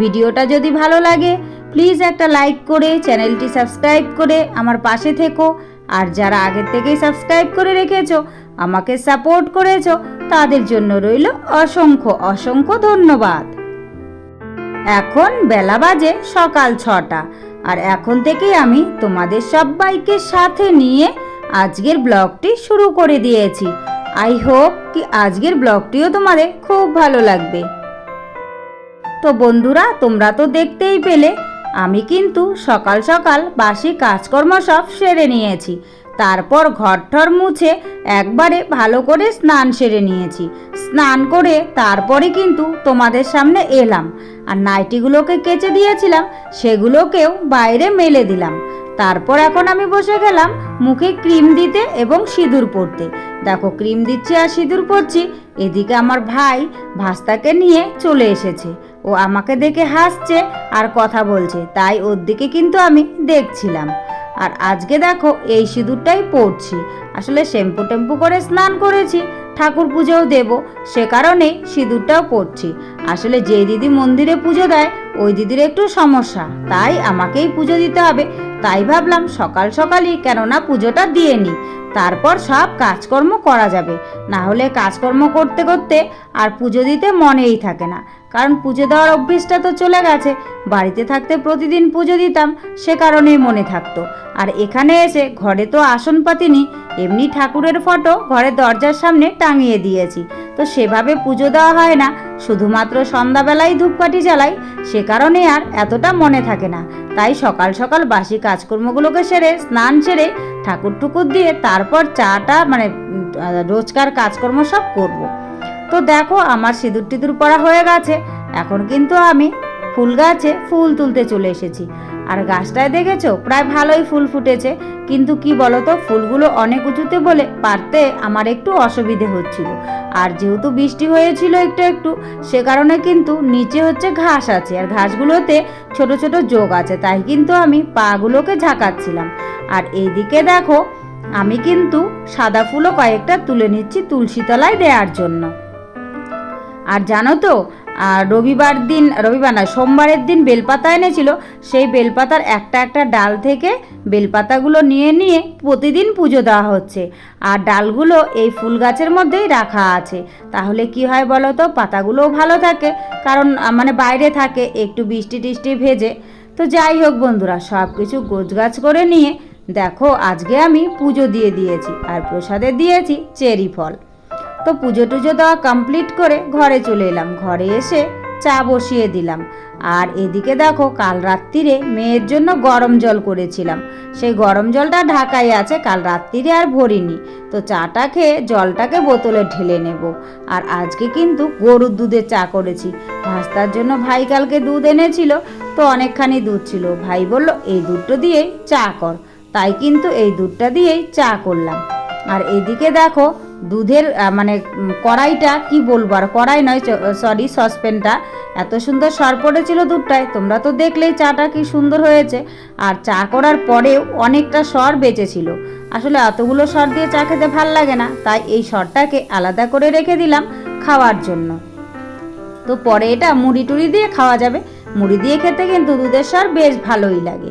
ভিডিওটা যদি ভালো লাগে প্লিজ একটা লাইক করে, চ্যানেলটি সাবস্ক্রাইব করে আমার পাশে থেকো। আর যারা আগের থেকেই সাবস্ক্রাইব করে রেখেছো, আমাকে সাপোর্ট করেছ, তাদের জন্য রইল অসংখ্য অসংখ্য ধন্যবাদ। এখন বেলা বাজে সকাল ছটা, আর এখন থেকেই আমি তোমাদের সবাইকে সাথে নিয়ে আজকের ব্লগটি শুরু করে দিয়েছি। আই হোপ কি আজকের ব্লগটিও তোমাদের খুব ভালো লাগবে। তো বন্ধুরা, তোমরা তো দেখতেই পেলে। আমি কিন্তু সকাল সকাল বাসি কাজকর্ম সব সেরে নিয়েছি। তারপর ঘরঠর মুছে একবারে ভালো করে স্নান সেরে নিয়েছি। স্নান করে তারপরে কিন্তু তোমাদের সামনে এলাম। আর নাইটিগুলোকে কেচে দিয়েছিলাম, সেগুলোকেও বাইরে মেলে দিলাম। তারপর এখন আমি বসে গেলাম মুখে ক্রিম দিতে এবং সিঁদুর পরতে। দেখো, ক্রিম দিচ্ছি আর সিঁদুর পরছি। এদিকে আমার ভাই ভাস্তাকে নিয়ে চলে এসেছে। ও আমাকে দেখে হাসছে আর কথা বলছে, তাই ওর দিকে কিন্তু আমি দেখছিলাম। আর আজকে দেখো, এই সিঁদুরটাই পরছি। আসলে শ্যাম্পু টেম্পু করে স্নান করেছি, ঠাকুর পুজোও দেব, সে কারণেই সিঁদুরটাও পরছি। আসলে যে দিদি মন্দিরে পুজো দেয়, ওই দিদির একটু সমস্যা, তাই আমাকেই পুজো দিতে হবে। তাই ভাবলাম সকাল সকালই কেননা পুজোটা দিয়ে নিই। তারপর সব কাজকর্ম করা যাবে। না হলে কাজকর্ম করতে করতে আর পুজো দিতে মনেই থাকে না। কারণ পুজো দেওয়ার অভ্যেসটা তো চলে গেছে। বাড়িতে থাকতে প্রতিদিন পুজো দিতাম, সে কারণেই মনে থাকতো। আর এখানে এসে ঘরে তো আসন পাতিনি, এমনি ঠাকুরের ফটো ঘরের দরজার সামনে টাঙিয়ে দিয়েছি। তো সেভাবে পুজো দেওয়া হয় না, শুধুমাত্র সন্ধ্যাবেলায় ধূপকাঠি জ্বালাই, সে কারণে আর এতটা মনে থাকে না। তাই সকাল সকাল বাসি কাজকর্মগুলোকে সেরে, স্নান সেরে ঠাকুর টুকুর দিয়ে তারপর চাটা মানে রোজকার কাজকর্ম সব করব। তো দেখো, আমার সিঁদুর টিঁদুর পরা হয়ে গেছে এখন কিন্তু আমি ফুল গাছে ফুল তুলতে চলে এসেছি। আর গাছটায় দেখেছ? প্রায় ভালোই ফুল ফুটেছে। কিন্তু কি বলতো, ফুলগুলো অনেক উঁচুতে বলে পারতে আমার একটু অসুবিধে হচ্ছিল। আর যেহেতু বৃষ্টি হয়েছিল একটু একটু, সে কারণে কিন্তু নিচে হচ্ছে ঘাস আছে। আর ঘাসগুলোতে ছোট ছোট যোগ আছে, তাই কিন্তু আমি পাগুলোকে ঝাঁকাচ্ছিলাম। আর এইদিকে দেখো, আমি কিন্তু সাদা ফুলও কয়েকটা তুলে নিচ্ছি তুলসী তলায় দেওয়ার জন্য। আর জানো তো আর রবিবার দিন, রবিবার না সোমবারের দিন বেলপাতা এনেছিল। সেই বেলপাতার একটা একটা ডাল থেকে বেলপাতাগুলো নিয়ে নিয়ে প্রতিদিন পুজো দেওয়া হচ্ছে। আর ডালগুলো এই ফুল গাছের মধ্যেই রাখা আছে। তাহলে কি হয় বলো তো? পাতাগুলোও ভালো থাকে। কারণ মানে বাইরে থাকে, একটু বৃষ্টি টিষ্টি ভেজে। তো যাই হোক বন্ধুরা সব কিছু গোছগাছ করে নিয়ে দেখো, আজকে আমি পুজো দিয়ে দিয়েছি। আর প্রসাদে দিয়েছি চেরি ফল। তো পুজো টুজো দেওয়া কমপ্লিট করে ঘরে চলে এলাম। ঘরে এসে চা বসিয়ে দিলাম। আর এদিকে দেখো, কাল রাত্রিরে মেয়ের জন্য গরম জল করেছিলাম। সেই গরম জলটা ঢাকাই আছে, কাল রাত্রিরে আর ভরিনি। তো চাটা খেয়ে জলটাকে বোতলে ঢেলে নেব। আর আজকে কিন্তু গরুর দুধের চা করেছি। ভাস্তার জন্য ভাই কালকে দুধ এনেছিল, তো অনেকখানি দুধ ছিল। ভাই বলল, এই দুধটা দিয়েই চা কর। তাই কিন্তু এই দুধটা দিয়েই চা করলাম। আর এদিকে দেখো দুধের মানে কড়াইটা কি বলব আর কড়াই নয় সরি সসপ্যানটা এত সুন্দর সর পড়েছিল দুধটায়, তোমরা তো দেখলেই চাটা কি সুন্দর হয়েছে। আর চা করার পরেও অনেকটা সর বেঁচেছিল। আসলে এতগুলো সর দিয়ে চা খেতে ভালো লাগে না, তাই এই সরটাকে আলাদা করে রেখে দিলাম খাওয়ার জন্য। তো পরে এটা মুড়ি টুড়ি দিয়ে খাওয়া যাবে। মুড়ি দিয়ে খেতে কিন্তু দুধের সর বেশ ভালোই লাগে।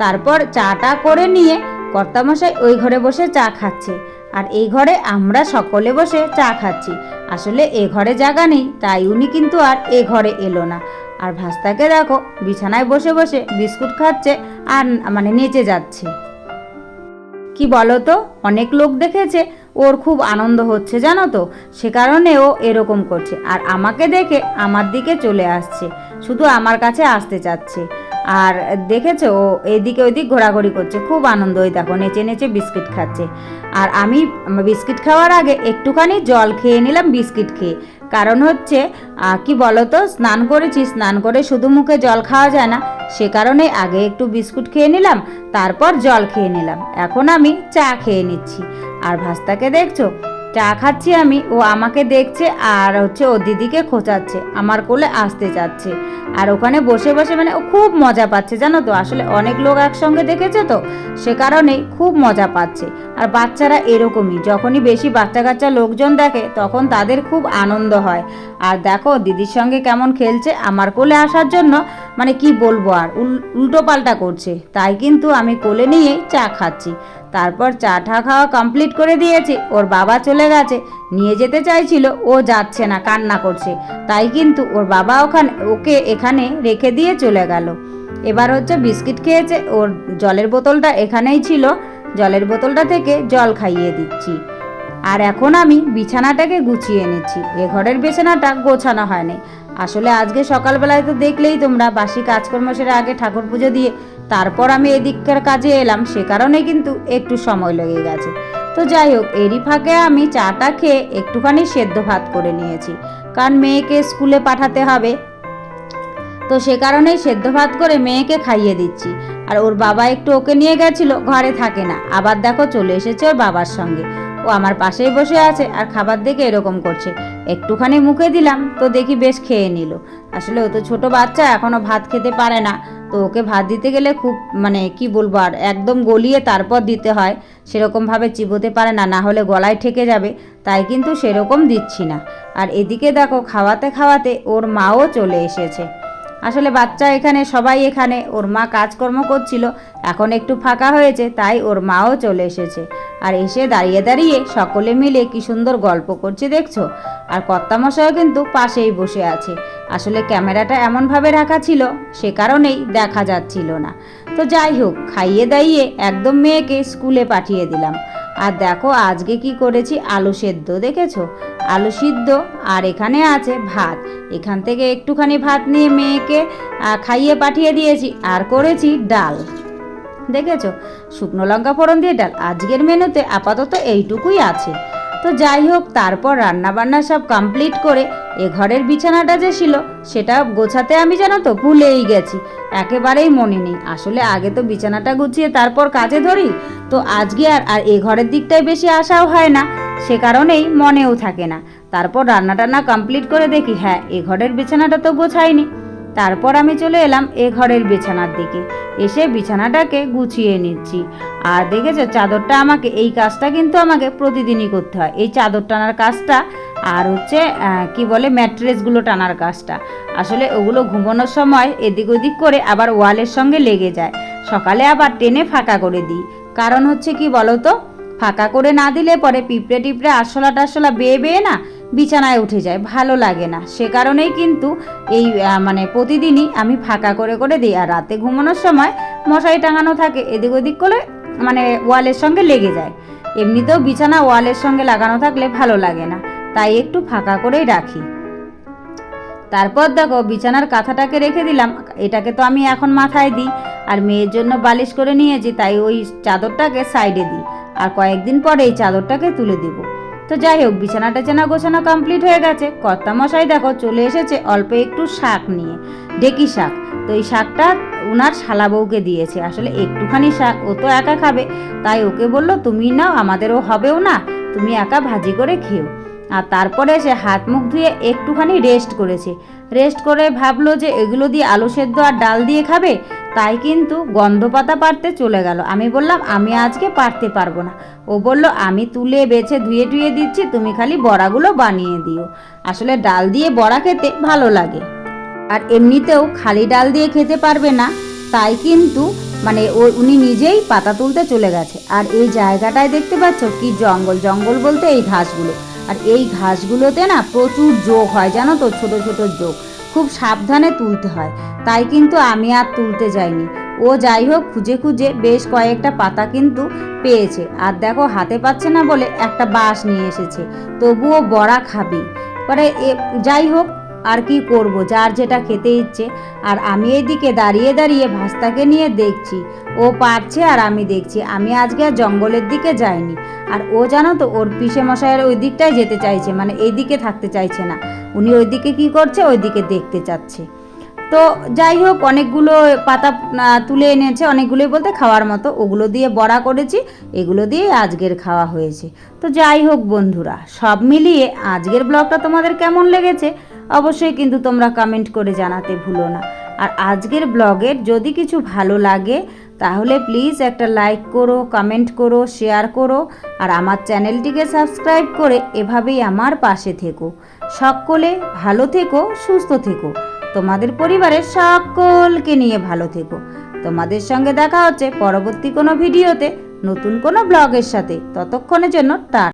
তারপর চাটা করে নিয়ে কর্তামশাই ওই ঘরে বসে চা খাচ্ছে। আর এই ঘরে আমরা সকলে বসে চা খাচ্ছি। আসলে এ ঘরে জায়গা নেই, তাই উনি কিন্তু আর এ ঘরে এলো না। আর ভাস্তাকে দেখো, বিছানায় বসে বসে বিস্কুট খাচ্ছে আর মানে নেচে যাচ্ছে। কি বলো তো, অনেক লোক দেখেছে, ওর খুব আনন্দ হচ্ছে জানো তো, সে কারণে ও এরকম করছে। আর আমাকে দেখে আমার দিকে চলে আসছে, শুধু আমার কাছে আসতে চাচ্ছে। আর দেখেছ, ও এদিকে ওইদিক ঘোরাঘুরি করছে, খুব আনন্দ ওই দেখো, নেচে নেচে বিস্কিট খাচ্ছে। আর আমি বিস্কিট খাওয়ার আগে একটুখানি জল খেয়ে নিলাম বিস্কিট খেয়ে। কারণ হচ্ছে কি বলতো, স্নান করেছি, স্নান করে শুধু মুখে জল খাওয়া যায় না, সে কারণে আগে একটু বিস্কুট খেয়ে নিলাম, তারপর জল খেয়ে নিলাম। এখন আমি চা খেয়ে নিচ্ছি। আর ভাস্তাকে দেখছ চা খাচ্ছি আমি, ও আমাকে দেখছে আর হচ্ছে ও দিদিকে খোঁচাচ্ছে, আমার কোলে আসতে চাচ্ছে। আর ওখানে বসে বসে মানে ও খুব মজা পাচ্ছে, জানো তো? আসলে অনেক লোক একসঙ্গে দেখেছে তো? সে কারণেই খুব মজা পাচ্ছে। আর বাচ্চারা এরকমই, যখনই বেশি বাচ্চা কাচ্চা লোকজন দেখে, তখন তাদের খুব আনন্দ হয়। আর দেখো, দিদির সঙ্গে কেমন খেলছে আমার কোলে আসার জন্য মানে কি বলব আর? উল- উল্টো পাল্টা করছে। তাই কিন্তু আমি কোলে নিয়েই চা খাচ্ছি। তারপর চা ঠা খাওয়া কমপ্লিট করে দিয়েছি। ওর বাবা চলে গেছে। নিয়ে যেতে চাইছিল, ও যাচ্ছে না, কান্না করছে। তাই কিন্তু ওর বাবা ওখানে, ওকে এখানে রেখে দিয়ে চলে গেল। এবার হচ্ছে বিস্কিট খেয়েছে। ওর জলের বোতলটা এখানেই ছিল। জলের বোতলটা থেকে জল খাইয়ে দিচ্ছি। আর এখন আমি বিছানাটাকে গুছিয়ে নিচ্ছি। এ ঘরের বিছানাটা গোছানো হয়নি। আসলে আজকে সকালবেলায় তো দেখলেই তোমরা, বাসি কাজকর্ম সেরে আগে ঠাকুর পুজো দিয়ে তারপর আমি এদিককার কাজে এলাম, সে কারণে কিন্তু একটু সময় লেগে গেছে। তো যাই হোক, এরই ফাঁকে আমি চাটা খেয়ে একটুখানি সেদ্ধ ভাত করে নিয়েছি, কারণ মেয়েকে স্কুলে পাঠাতে হবে। তো সে কারণেই সেদ্ধ ভাত করে মেয়েকে খাইয়ে দিচ্ছি। আর ওর বাবা একটু ওকে নিয়ে গেছিল, ঘরে থাকে না। আবার দেখো চলে এসেছে ওর বাবার সঙ্গে। ও আমার পাশেই বসে আছে আর খাবার দেখে এরকম করছে। একটুখানি মুখে দিলাম, তো দেখি বেশ খেয়ে নিল। আসলে ও তো ছোট বাচ্চা, এখনও ভাত খেতে পারে না। তো ওকে ভাত দিতে গেলে খুব মানে কি বলব আর, একদম গলিয়ে তারপর দিতে হয়। সেরকমভাবে চিবোতে পারে না না হলে গলায় ঠেকে যাবে। তাই কিন্তু সেরকম দিচ্ছি না। আর এদিকে দেখো, খাওয়াতে খাওয়াতে ওর মাও চলে এসেছে। আসলে বাচ্চা এখানে, সবাই এখানে। ওর মা কাজকর্ম করছিল, এখন একটু ফাঁকা হয়েছে, তাই ওর মাও চলে এসেছে। আর এসে দাঁড়িয়ে দাঁড়িয়ে সকলে মিলে কি সুন্দর গল্প করছে, দেখছ? আর কর্তামশাও কিন্তু পাশেই বসে আছে। আসলে ক্যামেরাটা এমনভাবে রাখা ছিল, সে কারণেই দেখা যাচ্ছিল না। তো যাই হোক, খাইয়ে দাইয়ে একদম মেয়েকে স্কুলে পাঠিয়ে দিলাম। আর দেখো আজকে কি করেছি? আলু সেদ্ধ, দেখেছ? আলু সিদ্ধ, আর এখানে আছে ভাত। এখান থেকে একটুখানি ভাত নিয়ে মেয়েকে খাইয়ে পাঠিয়ে দিয়েছি, আর করেছি ডাল। দেখেছ? শুকনো লঙ্কা ফোড়ন দিয়ে ডাল। আজকের মেনুতে আপাতত এইটুকুই আছে। তো যাই হোক, তারপর রান্না বান্না সব কমপ্লিট করে এ ঘরের বিছানাটা যে ছিল, সেটা গোছাতে আমি জানো তো ভুলেই গেছি। একেবারেই মনে নেই। আসলে আগে তো বিছানাটা গুছিয়ে তারপর কাজে ধরি, তো আজকে আর আর এ ঘরের দিকটায় বেশি আসাও হয় না। সে কারণেই মনেও থাকে না। তারপর রান্না টান্না কমপ্লিট করে দেখি হ্যাঁ এ ঘরের বিছানাটা তো গোছাইনি। তারপর আমি চলে এলাম এ ঘরের বিছানার দিকে। এসে বিছানাটাকে গুছিয়ে নিচ্ছি। আর দেখেছ, চাদরটা আমাকে, এই কাজটা কিন্তু আমাকে প্রতিদিনই করতে হয়। এই চাদর টানার কাজটা আর হচ্ছে কি বলে, ম্যাট্রেসগুলো টানার কাজটা। আসলে ওগুলো ঘুমানোর সময় এদিক ওদিক করে আবার ওয়ালের সঙ্গে লেগে যায়। সকালে আবার টেনে ফাঁকা করে দিই। কারণ হচ্ছে কি বলো তো ফাঁকা করে না দিলে পরে পিঁপড়ে টিপড়ে আরশোলা টারশোলা বেয়ে বেয়ে না বিছানায় উঠে যায়, ভালো লাগে না। সে কারণেই কিন্তু এই মানে প্রতিদিনই আমি ফাঁকা করে করে দিই। আর রাতে ঘুমানোর সময় মশারি টাঙানো থাকে, এদিক ওদিক করে মানে ওয়ালের সঙ্গে লেগে যায়। এমনিতেও বিছানা ওয়ালের সঙ্গে লাগানো থাকলে ভালো লাগে না, তাই একটু ফাঁকা করেই রাখি। তারপর দেখো, বিছানার কাঁথাটাকে রেখে দিলাম। এটাকে তো আমি এখন মাথায় দিই, আর মেয়ের জন্য বালিশ করে নিয়েছি, তাই ওই চাদরটাকে সাইডে দিই। আর কয়েকদিন পরে এই চাদরটাকে তুলে দিব। তো যাই হোক, বিছানাটা চেনা গোছানো কমপ্লিট হয়ে গেছে। কর্তামশাই দেখো, চলে এসেছে অল্প একটু শাক নিয়ে। ডেকি শাক। তো এই শাকটা উনার শালা বউকে দিয়েছে। আসলে একটুখানি শাক ও তো একা খাবে। তাই ওকে বলল, তুমি নাও, আমাদেরও হবেও না। তুমি একা ভাজি করে খেও। আর তারপরে সে হাত মুখ ধুয়ে একটুখানি রেস্ট করেছে। রেস্ট করে ভাবলো যে এগুলো দিয়ে আলু সেদ্ধ আর ডাল দিয়ে খাবে? তাই কিন্তু গন্ধ পাতা পারতে চলে গেল। আমি বললাম, আমি আজকে পারতে পারব না। ও বলল, আমি তুলে বেছে ধুয়ে টুয়ে দিচ্ছি, তুমি খালি বড়াগুলো বানিয়ে দিও। আসলে ডাল দিয়ে বড়া খেতে ভালো লাগে। আর এমনিতেও খালি ডাল দিয়ে খেতে পারবে না। তাই কিন্তু মানে ও, উনি নিজেই পাতা তুলতে চলে গেছে। আর এই জায়গাটায় দেখতে পাচ্ছ কি জঙ্গল জঙ্গল বলতে এই ঘাসগুলো। আর এই ঘাসগুলোতে না প্রচুর যোগ হয়, জানো তো? ছোট ছোট যোগ। খুব সাবধানে তুলতে হয়। তাই কিন্তু আমি আর তুলতে যাইনি। ও যাই হোক, খুঁজে খুঁজে বেশ কয়েকটা পাতা কিন্তু পেয়েছে। আর দেখো, হাতে পাচ্ছে না বলে একটা বাঁশ নিয়ে এসেছে। তবুও বড়া খাবি। পরে যাই হোক আর কি করব? যার যেটা খেতে ইচ্ছে। আর আমি এইদিকে দাঁড়িয়ে দাঁড়িয়ে ভাস্তাকে নিয়ে দেখছি। ও পারছে আর আমি দেখছি। আমি আজকে আর জঙ্গলের দিকে যাইনি। আর ও জানো তো, ওর পিসে মশাইয়ের ওই দিকটাই যেতে চাইছে। মানে এই দিকে থাকতে চাইছে না। উনি ওই দিকে কি করছে? ওই দিকে দেখতে চাচ্ছে। তো যাই হোক, অনেকগুলো পাতা তুলে এনেছে। অনেকগুলোই বলতে খাওয়ার মতো। ওগুলো দিয়ে বড়া করেছি। এগুলো দিয়ে আজকের খাওয়া হয়েছে। তো যাই হোক বন্ধুরা, সব মিলিয়ে আজকের ব্লগটা তোমাদের কেমন লেগেছে? অবশ্যই কিন্তু তোমরা কমেন্ট করে জানাতে ভুলো না। আর আজকের ব্লগের যদি কিছু ভালো লাগে, তাহলে প্লিজ একটা লাইক করো কমেন্ট করো শেয়ার করো, আর আমার চ্যানেলটিকে সাবস্ক্রাইব করে এভাবেই আমার পাশে থেকো। সকলে ভালো থেকো, সুস্থ থেকো। তোমাদের পরিবারের সকলকে নিয়ে ভালো থেকো। তোমাদের সঙ্গে দেখা হচ্ছে পরবর্তী কোনো ভিডিওতে, নতুন কোনো ব্লগের সাথে। ততক্ষণের জন্য টা